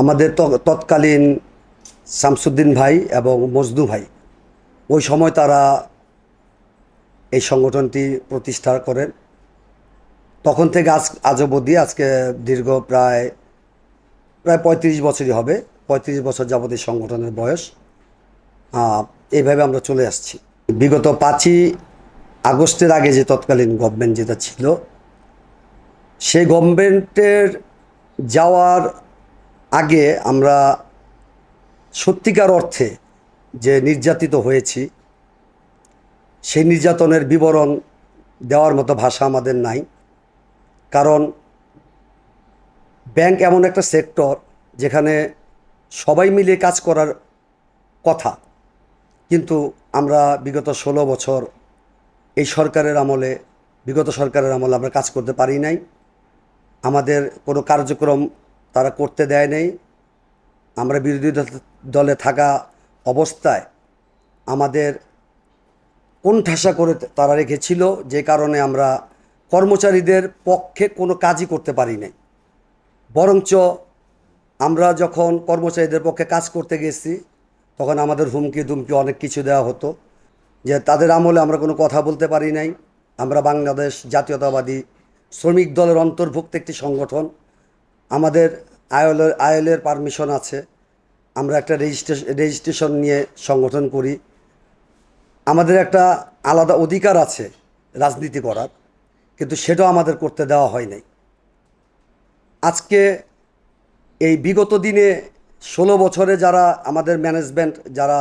আমাদের তৎকালীন শামসুদ্দিন ভাই এবং মজনু ভাই। ওই সময় তারা এই সংগঠনটি প্রতিষ্ঠা করেন। তখন থেকে আজ আজ অবধি আজকে দীর্ঘ প্রায় প্রায় পঁয়ত্রিশ বছরই হবে। পঁয়ত্রিশ বছর যাবত এই সংগঠনের বয়স। এইভাবে আমরা চলে আসছি। বিগত পাঁচই আগস্টের আগে যে তৎকালীন গভর্নমেন্ট যেটা ছিল, সেই গভর্নমেন্টের যাওয়ার আগে আমরা সত্যিকার অর্থে যে নির্যাতিত হয়েছি, সেই নির্যাতনের বিবরণ দেওয়ার মতো ভাষা আমাদের নাই। কারণ ব্যাংক এমন একটা সেক্টর যেখানে সবাই মিলে কাজ করার কথা। কিন্তু আমরা বিগত ষোলো বছর এই সরকারের আমলে, বিগত সরকারের আমলে আমরা কাজ করতে পারি নাই। আমাদের কোনো কার্যক্রম তারা করতে দেয় নাই। আমরা বিরোধী দলে থাকা অবস্থায় আমাদের কোণঠাসা করে তারা রেখেছিল, যে কারণে আমরা কর্মচারীদের পক্ষে কোনো কাজই করতে পারি নাই। বরঞ্চ আমরা যখন কর্মচারীদের পক্ষে কাজ করতে গেছি, তখন আমাদের হুমকি দুমকি অনেক কিছু দেওয়া হতো, যে তাদের আমলে আমরা কোনো কথা বলতে পারি নাই। আমরা বাংলাদেশ জাতীয়তাবাদী শ্রমিক দলের অন্তর্ভুক্ত একটি সংগঠন আমাদের আয়লের আয়লের পারমিশন আছে। আমরা একটা রেজিস্ট্রেশন রেজিস্ট্রেশন নিয়ে সংগঠন করি। আমাদের একটা আলাদা অধিকার আছে রাজনীতি করার, কিন্তু সেটাও আমাদের করতে দেওয়া হয় নাই। আজকে এই বিগত দিনে ষোলো বছরে যারা আমাদের ম্যানেজমেন্ট যারা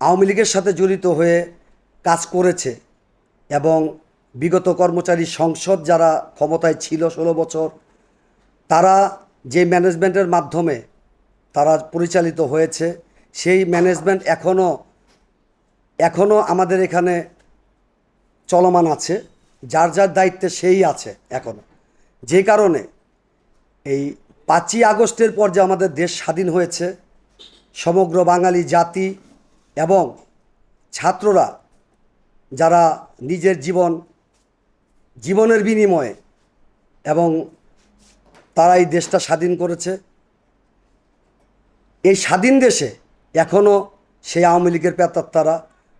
আওয়ামী লীগের সাথে জড়িত হয়ে কাজ করেছে এবং বিগত কর্মচারী সংসদ যারা ক্ষমতায় ছিল ষোলো বছর তারা যে ম্যানেজমেন্টের মাধ্যমে তারা পরিচালিত হয়েছে, সেই ম্যানেজমেন্ট এখনও এখনও আমাদের এখানে চলমান আছে, যার যার দায়িত্বে সেই আছে এখনও যে কারণে এই পাঁচই আগস্টের পর যে আমাদের দেশ স্বাধীন হয়েছে, সমগ্র বাঙালি জাতি এবং ছাত্ররা যারা নিজের জীবন, জীবনের বিনিময়ে এবং তারা এই দেশটা স্বাধীন করেছে। এই স্বাধীন দেশে এখনও সেই আওয়ামী লীগের প্রেতাত্মারা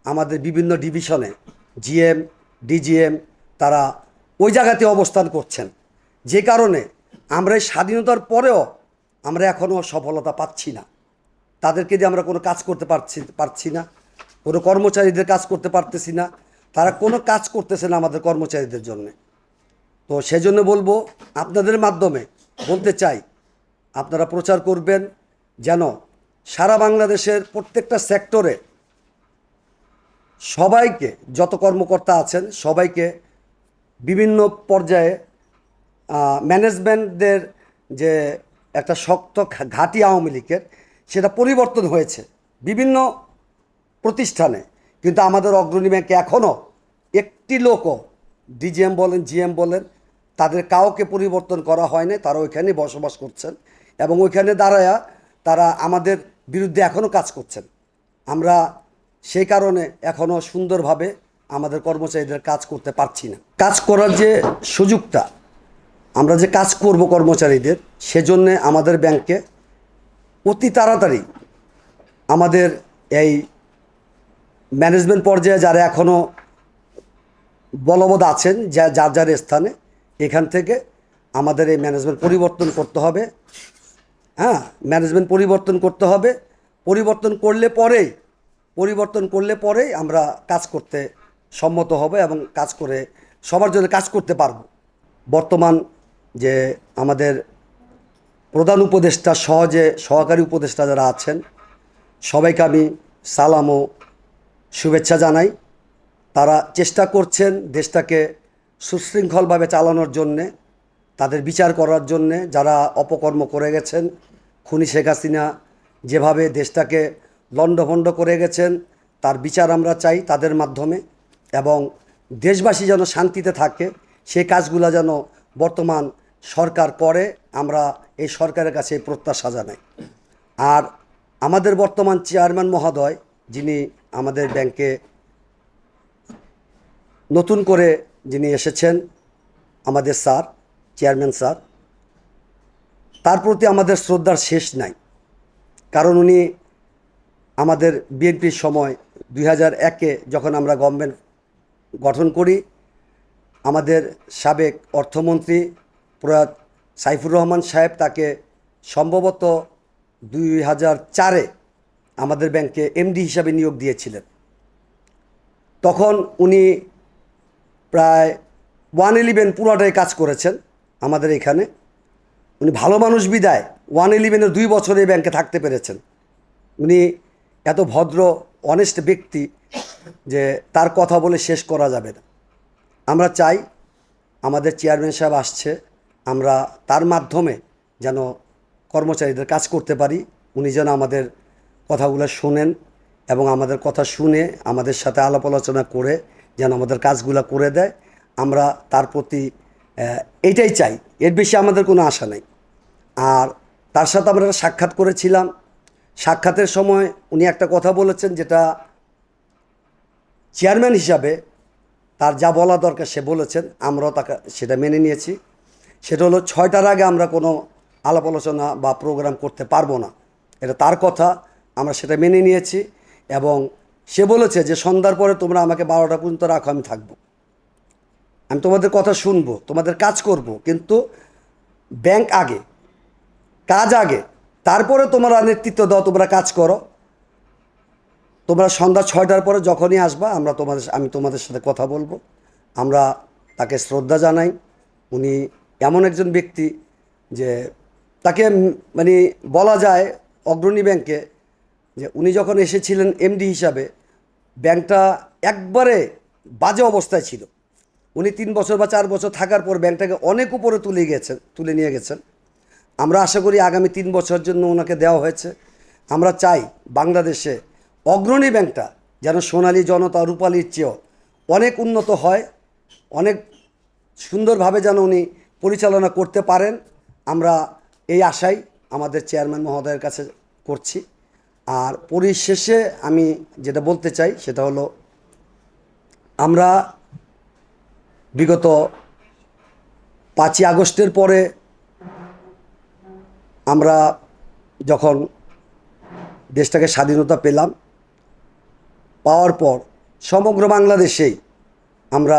আমাদের বিভিন্ন ডিভিশনে, জিএম, ডিজিএম, তারা ওই জায়গাতে অবস্থান করছেন। যে কারণে আমরা এই স্বাধীনতার পরেও আমরা এখনও সফলতা পাচ্ছি না। তাদেরকে দিয়ে আমরা কোনো কাজ করতে পারছি পারছি না। কোনো কর্মচারীদের কাজ করতে পারতেছি না। তারা কোনো কাজ করতেছে না আমাদের কর্মচারীদের জন্যে। তো সেজন্য বলব আপনাদের মাধ্যমে বলতে চাই, আপনারা প্রচার করবেন যেন সারা বাংলাদেশের প্রত্যেকটা সেক্টরে সবাইকে যত কর্মকর্তা আছেন, সবাইকে বিভিন্ন পর্যায়ে ম্যানেজমেন্টদের যে একটা শক্ত ঘাঁটি আওয়ামী লীগের, সেটা পরিবর্তন হয়েছে বিভিন্ন প্রতিষ্ঠানে। কিন্তু আমাদের অগ্রণী ব্যাংকে এখনও একটি লোকও, ডিজিএম বলেন, জিএম বলেন তাদের কাউকে পরিবর্তন করা হয়নি তারা ওইখানে বসবাস করছেন এবং ওইখানে দাঁড়ায়া তারা আমাদের বিরুদ্ধে এখনও কাজ করছেন। আমরা সেই কারণে এখনও সুন্দরভাবে আমাদের কর্মচারীদের কাজ করতে পারছি না। কাজ করার যে সুযোগটা, আমরা যে কাজ করব কর্মচারীদের, সেজন্যে আমাদের ব্যাংকে অতি তাড়াতাড়ি আমাদের এই ম্যানেজমেন্ট পর্যায়ে যারা এখনও বলবৎ আছেন, যা যার যার স্থানে এখান থেকে আমাদের এই ম্যানেজমেন্ট পরিবর্তন করতে হবে। হ্যাঁ ম্যানেজমেন্ট পরিবর্তন করতে হবে। পরিবর্তন করলে পরেই, পরিবর্তন করলে পরেই আমরা কাজ করতে সম্মত হব এবং কাজ করে, সবার জন্য কাজ করতে পারব। বর্তমান যে আমাদের প্রধান উপদেষ্টা, সহজে সহকারী উপদেষ্টা যারা আছেন, সবাইকে আমি সালাম ও শুভেচ্ছা জানাই। তারা চেষ্টা করছেন দেশটাকে সুশৃঙ্খলভাবে চালানোর জন্যে, তাদের বিচার করার জন্যে যারা অপকর্ম করে গেছেন, খুনি শেখ হাসিনা যেভাবে দেশটাকে লণ্ডভণ্ড করে গেছেন, তার বিচার আমরা চাই তাদের মাধ্যমে এবং দেশবাসী যেন শান্তিতে থাকে সেই কাজগুলো যেন বর্তমান সরকার করে, আমরা এই সরকারের কাছে প্রত্যাশা জানাই। আর আমাদের বর্তমান চেয়ারম্যান মহোদয়, যিনি আমাদের ব্যাংকে নতুন করে যিনি এসেছেন, আমাদের স্যার, চেয়ারম্যান স্যার, তার প্রতি আমাদের শ্রদ্ধার শেষ নাই। কারণ উনি আমাদের বিএনপির সময় দুই হাজার একে যখন আমরা গভর্নমেন্ট গঠন করি, আমাদের সাবেক অর্থমন্ত্রী প্রয়াত সাইফুর রহমান সাহেব তাকে সম্ভবত দুই হাজার চারে আমাদের ব্যাংকে এমডি হিসাবে নিয়োগ দিয়েছিলেন। তখন উনি প্রায় ওয়ান ইলেভেন পুরোটাই কাজ করেছেন আমাদের এখানে। উনি ভালো মানুষ বিদায়, ওয়ান ইলেভেনের দুই বছর এই ব্যাংকে থাকতে পেরেছেন। উনি এত ভদ্র অনেস্ট ব্যক্তি যে তার কথা বলে শেষ করা যাবে না। আমরা চাই আমাদের চেয়ারম্যান সাহেব আসছে, আমরা তার মাধ্যমে যেন কর্মচারীদের কাজ করতে পারি। উনি যেন আমাদের কথাগুলো শোনেন এবং আমাদের কথা শুনে আমাদের সাথে আলাপ আলোচনা করে যেন আমাদের কাজগুলো করে দেয়। আমরা তার প্রতি এইটাই চাই। এর বেশি আমাদের কোনো আশা নেই। আর তার সাথে আমরা সাক্ষাৎ করেছিলাম। সাক্ষাতের সময় উনি একটা কথা বলেছেন যেটা চেয়ারম্যান হিসাবে তার যা বলা দরকার সে বলেছেন, আমরাও তাকে সেটা মেনে নিয়েছি। সেটা হলো ছয়টার আগে আমরা কোনো আলাপ আলোচনা বা প্রোগ্রাম করতে পারব না। এটা তার কথা, আমরা সেটা মেনে নিয়েছি এবং সে বলেছে যে সন্ধ্যার পরে তোমরা আমাকে বারোটা পর্যন্ত রাখো, আমি থাকব। আমি তোমাদের কথা শুনব, তোমাদের কাজ করব, কিন্তু ব্যাংক আগে, কাজ আগে, তারপরে তোমরা নেতৃত্ব দাও, তোমরা কাজ করো। তোমরা সন্ধ্যা ছয়টার পরে যখনই আসবা, আমরা তোমাদের আমি তোমাদের সাথে কথা বলব। আমরা তাকে শ্রদ্ধা জানাই। উনি এমন একজন ব্যক্তি যে তাকে মানে বলা যায় অগ্রণী ব্যাংকে যে উনি যখন এসেছিলেন এমডি হিসাবে ব্যাংকটা একবারে বাজে অবস্থায় ছিল। উনি তিন বছর বা চার বছর থাকার পর ব্যাংকটাকে অনেক উপরে তুলে গেছেন তুলে নিয়ে গেছেন। আমরা আশা করি আগামী তিন বছরের জন্য ওনাকে দেওয়া হয়েছে। আমরা চাই বাংলাদেশে অগ্রণী ব্যাংকটা যেন সোনালী জনতা, রূপালীর চেয়েও অনেক উন্নত হয়, অনেক সুন্দরভাবে যেন উনি পরিচালনা করতে পারেন। আমরা এই আশাই আমাদের চেয়ারম্যান মহোদয়ের কাছে করছি। আর পরিশেষে আমি যেটা বলতে চাই, সেটা হলো আমরা বিগত পাঁচই আগস্টের পরে আমরা যখন দেশটাকে স্বাধীনতা পেলাম, পাওয়ার পর সমগ্র বাংলাদেশেই আমরা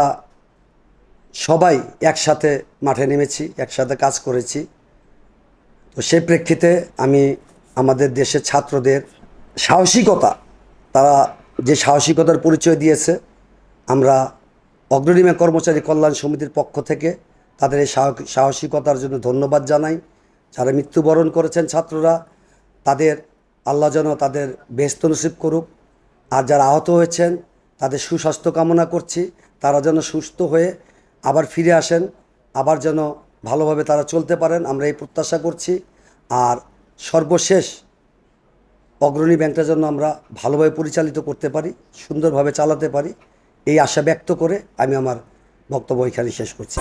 সবাই একসাথে মাঠে নেমেছি, একসাথে কাজ করেছি। তো সেই প্রেক্ষিতে আমি আমাদের দেশের ছাত্রদের সাহসিকতা, তারা যে সাহসিকতার পরিচয় দিয়েছে, আমরা অগ্রণীমা কর্মচারী কল্যাণ সমিতির পক্ষ থেকে তাদের এই সাহস- সাহসিকতার জন্য ধন্যবাদ জানাই। যারা মৃত্যুবরণ করেছেন ছাত্ররা, তাদের আল্লাহ যেন তাদের বেস্ত নসিব করুক। আর যারা আহত হয়েছেন, তাদের সুস্বাস্থ্য কামনা করছি। তারা যেন সুস্থ হয়ে আবার ফিরে আসেন, আবার যেন ভালোভাবে তারা চলতে পারেন, আমরা এই প্রত্যাশা করছি। আর সর্বশেষ অগ্রণী ব্যাংকটা যেন আমরা ভালোভাবে পরিচালিত করতে পারি, সুন্দরভাবে চালাতে পারি, এই আশা ব্যক্ত করে আমি আমার বক্তব্য এখানে শেষ করছি।